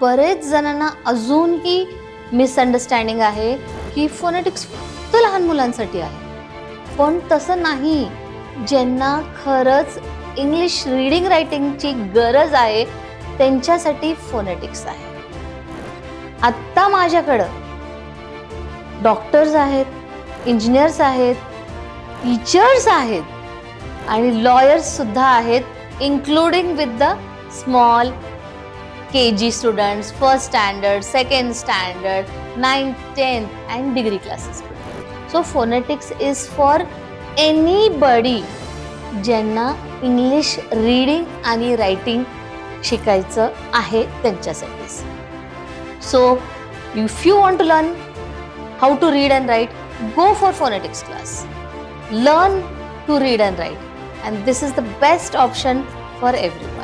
बरेच जणांना अजूनही मिसअंडरस्टँडिंग आहे की फोनेटिक्स फक्त लहान मुलांसाठी आहे. पण तसं नाही. ज्यांना खरंच इंग्लिश रीडिंग रायटिंगची गरज आहे त्यांच्यासाठी फोनेटिक्स आहे. आत्ता माझ्याकडं डॉक्टर्स आहेत इंजिनियर्स आहेत टीचर्स आहेत आणि लॉयर्ससुद्धा आहेत including with the small K G students first standard second standard ninth tenth and degree classes so phonetics is for anybody ज्यांना इंग्लिश रीडिंग आणि रायटिंग शिकायचं आहे त्यांच्यासाठीच so if you want to learn how to read and write go for phonetics class learn to read and write and this is the best option for every